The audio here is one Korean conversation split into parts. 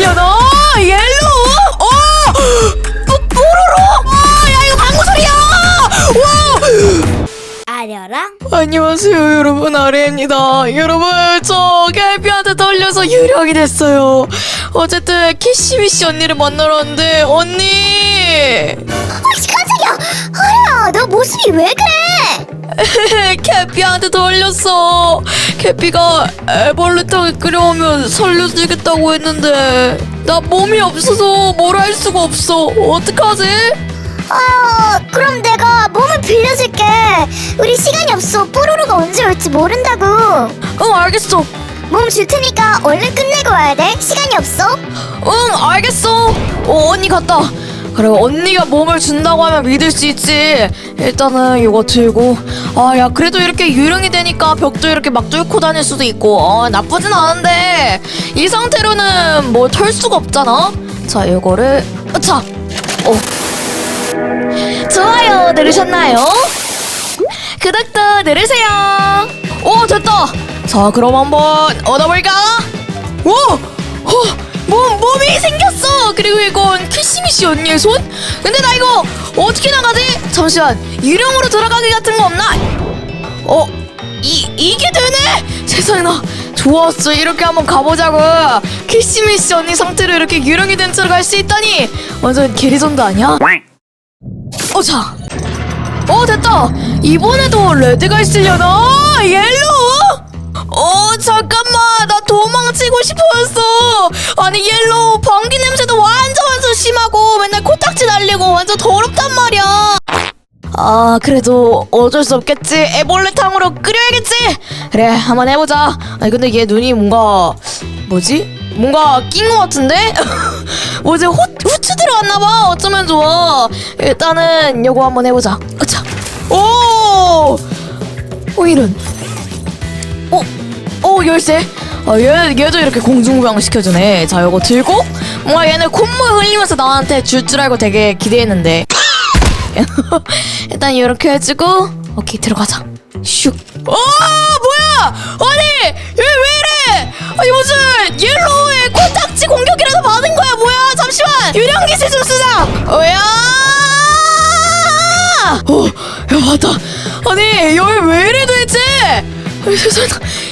려나 옐로우? 어! 뽀- 뽀로로? 와 야 이거 방구 소리야! 와! 아려랑? 안녕하세요 여러분. 아레입니다. 여러분 저 갤비한테 떨려서 유령이 됐어요. 어쨌든 키시미씨 언니를 만나러 왔는데 언니! 아이씨 깜짝이야. 아야 너 모습이 왜 그래 캐피한테 돌렸어. 캐피가 애벌레탕에 끓여오면 살려주겠다고 했는데 나 몸이 없어서 뭘 할 수가 없어. 어떡하지? 어 그럼 내가 몸을 빌려줄게 우리 시간이 없어 뽀로로가 언제 올지 모른다고 응 알겠어. 몸 줄 테니까 얼른 끝내고 와야 돼 시간이 없어 응 알겠어. 어, 언니 갔다. 그래 언니가 몸을 준다고 하면 믿을 수 있지. 일단은 이거 들고 아 야 그래도 이렇게 유령이 되니까 벽도 이렇게 막 뚫고 다닐 수도 있고 어, 나쁘진 않은데 이 상태로는 뭐 털 수가 없잖아. 자 이거를 자 어. 좋아요 누르셨나요? 구독도 누르세요. 오 됐다. 자 그럼 한번 얻어볼까? 오, 어, 몸 몸이 생겼어. 그리고 이건 키시미씨 언니의 손? 근데 나 이거 어떻게 나가지? 잠시만 유령으로 돌아가기 같은 거 없나? 어, 이 이게 되네. 세상에 나 좋았어. 이렇게 한번 가보자고. 키시미씨 언니 상태로 이렇게 유령이 된 채로 갈 수 있다니 완전 게리존드 아니야? 어, 자. 어, 됐다. 이번에도 레드가 있으려나? 옐로우? 어, 잠깐만. 나 도망치고 싶어졌어. 아니, 옐로우 방귀 냄새도 완전 완전 심하고 맨날 코딱지 날리고 완전 더럽단 말이야. 아, 그래도 어쩔 수 없겠지. 애벌레탕으로 끓여야겠지. 그래, 한번 해보자. 아니, 근데 얘 눈이 뭔가 뭐지? 뭔가 낀 것 같은데? 뭐지? 후, 후추 들어갔나봐. 어쩌면 좋아. 일단은 요거 한번 해보자. 어차. 오! 오, 이런. 어? 어, 열쇠. 아, 얘, 얘도 이렇게 공중부양 시켜주네. 자, 요거 들고. 뭔가 얘네 콧물 흘리면서 나한테 줄 줄 알고 되게 기대했는데. 일단 이렇게 해주고 오케이 들어가자. 슉. 어, 뭐야? 아니 얘왜 이래? 아니 무슨 옐로우의 코딱지 공격이라도 받은 거야 뭐야? 잠시만. 유령기술 좀 쓰자 어야? 어 야 맞다. 아니 여기 왜 이래 도대체? 아니 세상에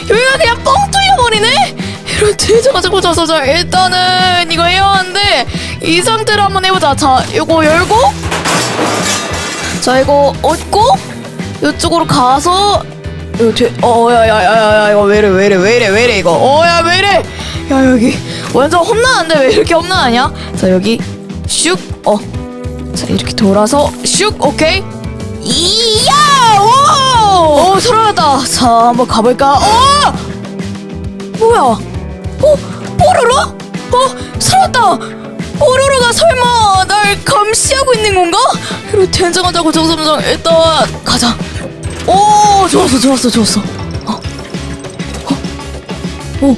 여기가 그냥 뻥 뚫려버리네? 이런 되자마자 자서 자 일단은 이거 해야 하는데 이 상태로 한번 해보자. 자 이거 열고 자 이거 얻고 이쪽으로 가서 이거 뒤 어야야야야 이거 왜이래 왜이래 왜이래 왜이래 이거. 어야 왜이래. 야 여기 완전 험난한데 왜 이렇게 험난하냐? 자 여기 슉어자 이렇게 돌아서 슉 오케이. 이야 오오 살아났다. 자 한번 가볼까? 어! 뭐야? 어 뽀로로? 어 살았다 뽀로로가 설마 날 감시하고 있는 건가? 이러 된장하자고 정sam장 일단 가자. 오 좋았어 좋았어 좋았어. 어, 어, 오,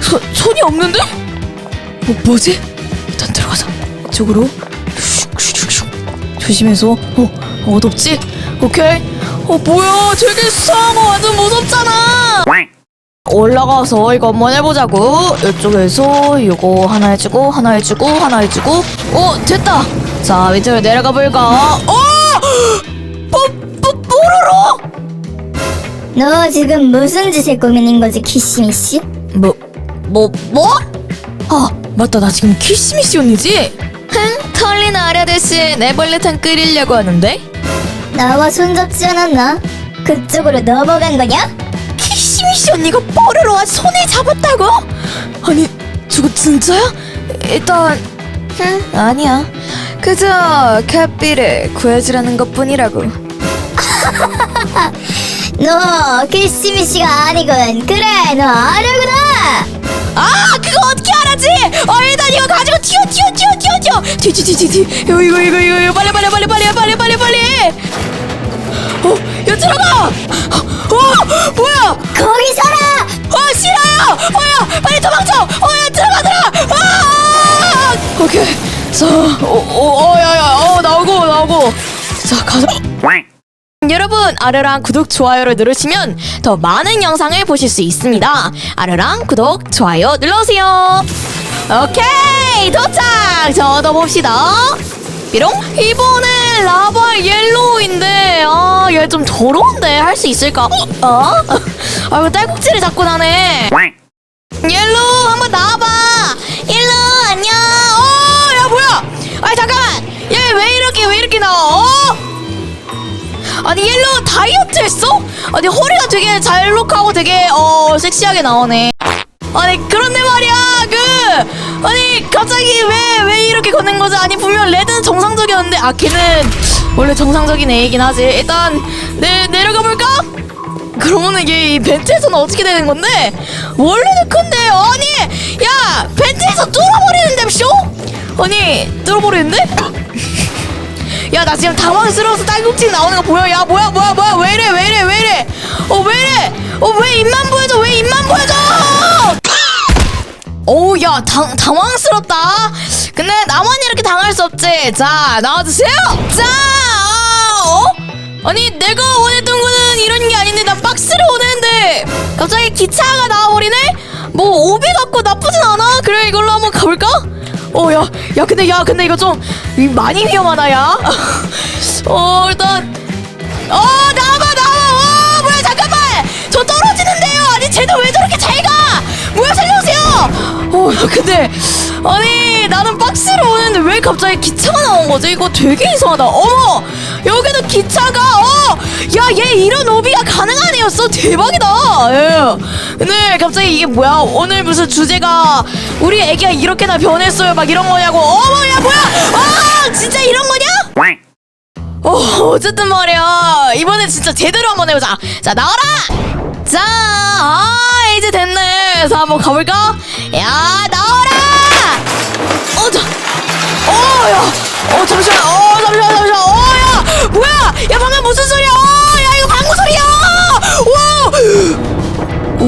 손 손이 없는데? 어 뭐지? 일단 들어가자. 이쪽으로 슉슉슉슉 조심해서. 어 어둡지? 오케이. 어 뭐야 되게 거 완전 무섭잖아. 올라가서 이거 한번 해보자고 이쪽에서 이거 하나 해주고 하나 해주고 하나 해주고 어 됐다 자 밑으로 내려가 볼까 어 뽀, 뽀, 뽀로로 너 지금 무슨 짓을 고민인 거지 키시미씨? 뭐 뭐 뭐? 아 맞다 나 지금 키시미씨 언니지? 흥 털린 대신 애벌레탕 끓이려고 하는데 나와 손잡지 않았나? 그쪽으로 넘어간 거냐? 키시미씨 언니가 뽀로로와 손을 잡았다고? 아니 저거 진짜야? 일단 응? 아니야. 그저 캣비를 구해주라는 것뿐이라고. 너 키시미씨가 아니군. 그래 너 아려구나. 아 그거 어떻게 알았지? 어 일단 이거 가지고 튀어 튀어 튀어 튀어 튀어. 튀튀튀튀 이거 이거 이거 이거. 빨리 빨리 빨리 빨리 빨리 빨리 빨리. 어 들어가 어 뭐야? 거기 서라! 어 싫어요! 어야? 빨리 도망쳐! 어야 들어가 들어가! 아! 오케이. 자어어 야 야 어 나오고 나오고. 자 가자. 여러분 아르랑 구독 좋아요를 누르시면 더 많은 영상을 보실 수 있습니다. 아르랑 구독 좋아요 눌러주세요. 오케이 도착! 자 얻어봅시다. 삐롱 이번에 라바 옐로우인데 아 얘 좀 더러운데 할 수 있을까? 어? 아 이거 딸꾹질이 자꾸 나네. 옐로우 한번 나와봐. 옐로우 안녕. 어야 뭐야? 아니 잠깐만. 얘 왜 이렇게 왜 이렇게 나와? 어? 아니 옐로우 다이어트 했어? 아니 허리가 되게 잘록하고 되게 어 섹시하게 나오네. 아니 그런데 말이야 그 아니 갑자기 왜 왜 이렇게 걷는 거지? 아니 분명 레드는 정상적이었는데 아 걔는 원래 정상적인 애이긴 하지. 일단 내 내려가 볼까? 그러면은 이게 이 벤트에서는 어떻게 되는 건데? 원래는 큰데 아니 야 벤트에서 뚫어버리는데 쇼 아니 뚫어버리는데? 야 나 지금 당황스러워서 딸꾹질 나오는 거 보여. 야 뭐야 뭐야 뭐야? 왜 이래 왜 이래 왜 이래? 어왜 이래? 어왜 입만 보여줘 왜 입만 보여줘 오우 야 당, 당황스럽다 근데 나만 이렇게 당할 수 없지 자 나와주세요 자 아, 어? 아니 내가 원했던 거는 이런 게 아닌데 나 박스를 원했는데 갑자기 기차가 나와버리네 뭐 오비 같고 나쁘진 않아 그래 이걸로 한번 가볼까? 어, 야, 야, 근데, 야, 근데 이거 좀 이- 많이 위험하다, 야. 어, 일단, 어, 어, 야, 근데, 아니, 나는 박스를 오는데 왜 갑자기 기차가 나온 거지? 이거 되게 이상하다. 어머, 여기도 기차가, 어, 야, 얘 이런 오비가 가능한 애였어. 대박이다. 예. 근데 갑자기 이게 뭐야? 오늘 무슨 주제가 우리 애기가 이렇게나 변했어요. 막 이런 거냐고. 어머, 야, 뭐야? 아, 진짜 이런 거냐? 어, 어쨌든 말이야. 이번엔 진짜 제대로 한번 해보자. 자, 나와라! 자, 아, 이제 됐네. 자, 한번 가볼까? 야, 나와라! 어, 저, 어, 야, 어, 잠시만, 어, 잠시만, 잠시만, 어, 야, 뭐야? 야, 방금 무슨 소리야? 어, 야, 이거 방구 소리야! 와!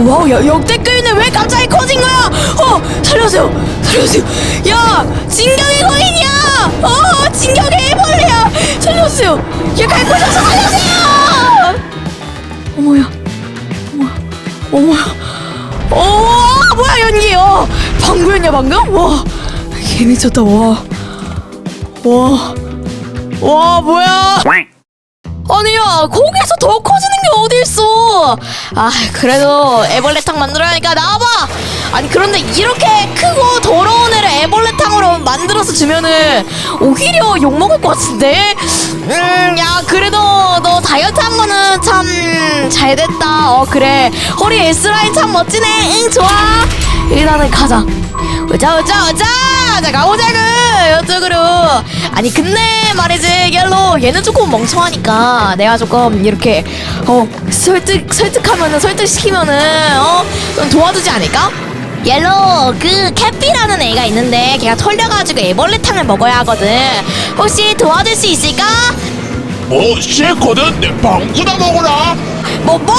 와우 야 역대급인데 왜 갑자기 커진 거야 어 살려주세요 살려주세요 야 진격의 거인이야 어 진격의 애벌레야 살려주세요 얘 갈고 있어서 살려주세요 어머야 어머야 어머야 어 어 방구였냐 방금? 와 개 미쳤다. 와 와와 와, 뭐야? 아니야 거기서 더 커지는 게 어딨어? 아 그래도 애벌레탕 만들어야니까 나와봐! 아니 그런데 이렇게 크고 더러운 애를 애벌레탕으로 만들어서 주면은 오히려 욕 먹을 것 같은데? 음야 그래도 너 다이어트 한 거는 참 잘 됐다. 어 그래. 허리 S라인 참 멋지네. 응 좋아 일단은 가자. 오자 오자 오자! 자 가보자구 이쪽으로. 아니 근데 말이지 옐로 얘는 조금 멍청하니까 내가 조금 이렇게 어 설득 설득하면은 설득시키면은 어좀 도와주지 않을까? 옐로 그 캐피라는 애가 있는데 걔가 털려가지고 애벌레탕을 먹어야 하거든. 혹시 도와줄 수 있을까? 뭐 싫거든? 내 방구나 먹어라. 뭐 뭐?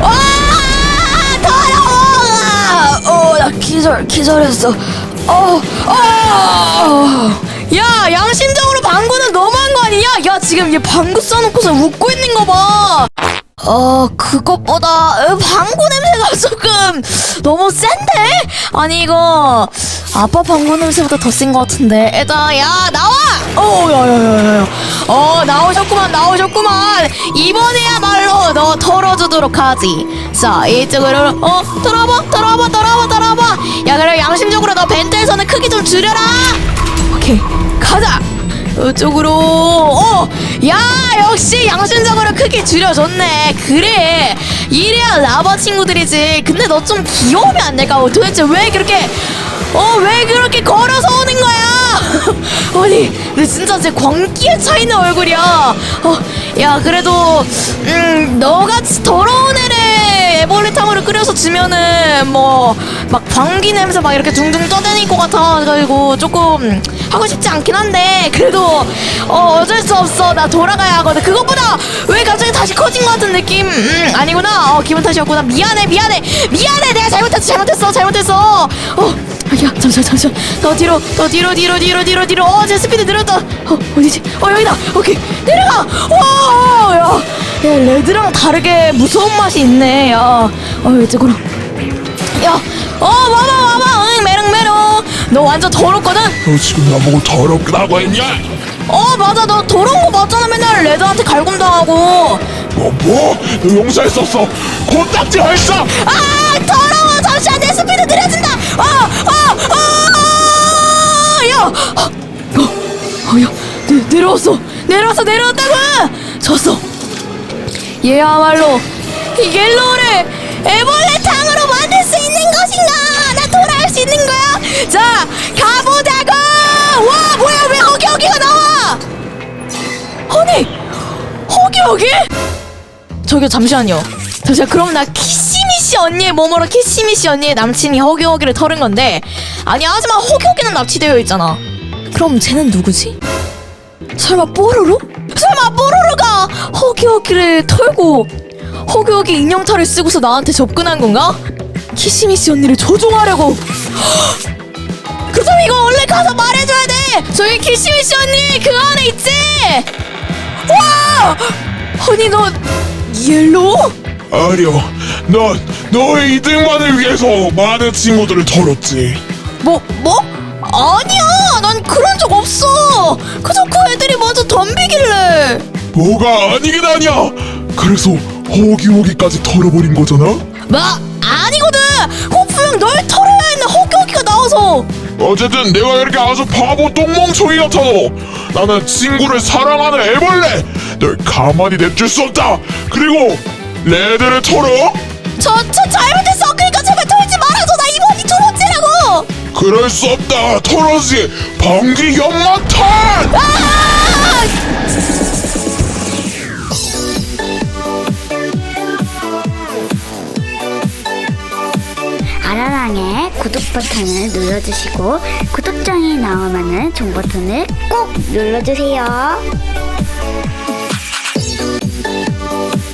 와 더러워 어나 기절 기절했어. 어 어. 야 양심적으로 방구는 너무한 거 아니냐? 야 지금 얘 방구 써놓고서 웃고 있는 거 봐. 어 그것보다 어, 방구 냄새가 조금 너무 센데? 아니 이거 아빠 방구 냄새보다 더센것 같은데. 일단 야 나와 어 야야야야 어 나오셨구만 나오셨구만. 이번에야말로 너 털어주도록 하지. 자 이쪽으로 어 들어봐 들어봐 들어봐 들어봐. 야 그래 양심적으로 너 벤트에서는 크기 좀 줄여라. 오케이 가자. 이쪽으로 어, 야 역시 양심적으로 크게 줄여줬네. 그래. 이래야 라바 친구들이지. 근데 너 좀 귀여우면 안 될까? 어, 도대체 왜 그렇게 어 왜 그렇게 걸어서 오는 거야? 아니 너 진짜 제 광기에 차이는 얼굴이야? 어 야 그래도 음 너같이 더러운 애를 애벌레탕으로 끓여서 주면은 뭐막 방귀 냄새 막 이렇게 둥둥 떠다닐 것 같아가지고 조금 하고 싶지 않긴 한데 그래도 어 어쩔 수 없어. 나 돌아가야 하거든. 그것보다 왜 갑자기 다시 커진 것 같은 느낌? 음 아니구나. 어 기분 탓이었구나. 미안해 미안해. 미안해. 내가 잘못했어 잘못했어 잘못했어. 어 야 잠시만 잠시만. 더 뒤로 더 뒤로 뒤로 뒤로 뒤로 뒤로. 어제 스피드 늘었다. 어 어디지? 어 여기다. 오케이. 내려가! 와야 야, 레드랑 다르게 무서운 맛이 있네. 야어 이쪽으로. 야, 어, 와봐, 와봐, 응, 메롱, 메롱 너 완전 더럽거든? 너 지금 나보고 더럽다고 했냐? 어 맞아. 너 더러운 거 맞잖아. 맨날 레드한테 갈굼당하고. 뭐 뭐? 너 용서했었어. 코딱지 헐써 아 더러워. 잠시만. 내 스피드 느려진다 내, 내려왔어 내려왔어 내려왔다고! 졌어 얘야말로 이 옐로우를 애벌레 탕으로 만들 수 있는 것인가? 나 돌아올 수 있는 거야? 자 가보자고! 와 뭐야 왜 허기 허기가 나와? 아니 허기 허기? 저기 잠시만요. 잠시만 그럼 나 키시미씨 언니의 몸으로 키시미씨 언니의 남친이 허기 허기를 털은 건데 아니 하지만 허기 허기는 납치되어 있잖아. 그럼 쟤는 누구지? 설마 뽀로로? 설마 뽀로로가 허기허기를 털고 허기허기 인형탈을 쓰고서 나한테 접근한 건가? 키시미씨 언니를 조종하려고 그럼 이거 얼른 가서 말해줘야 돼! 저기 키시미씨 언니 그 안에 있지? 와! 아니 너 옐로우? 아니요 넌 너의 이득만을 위해서 많은 친구들을 털었지 뭐 뭐? 아니야 난 그런 적 없어. 그저 그 애들이 먼저 덤비길래. 뭐가 아니긴 아니야. 그래서 호기호기까지 털어버린 거잖아? 뭐? 아니거든. 호프형 널 털어야 했는데 허기허기가 나와서. 어쨌든 내가 이렇게 아주 바보 똥멍청이 같아도 나는 친구를 사랑하는 애벌레 널 가만히 냅둘 수 없다. 그리고 레드를 털어? 저, 저 잘못했 그럴 수 없다 털어지 방귀 연막탄 아! 아라랑의 구독 버튼을 눌러주시고 구독장이 나오면은 종 버튼을 꼭 눌러주세요.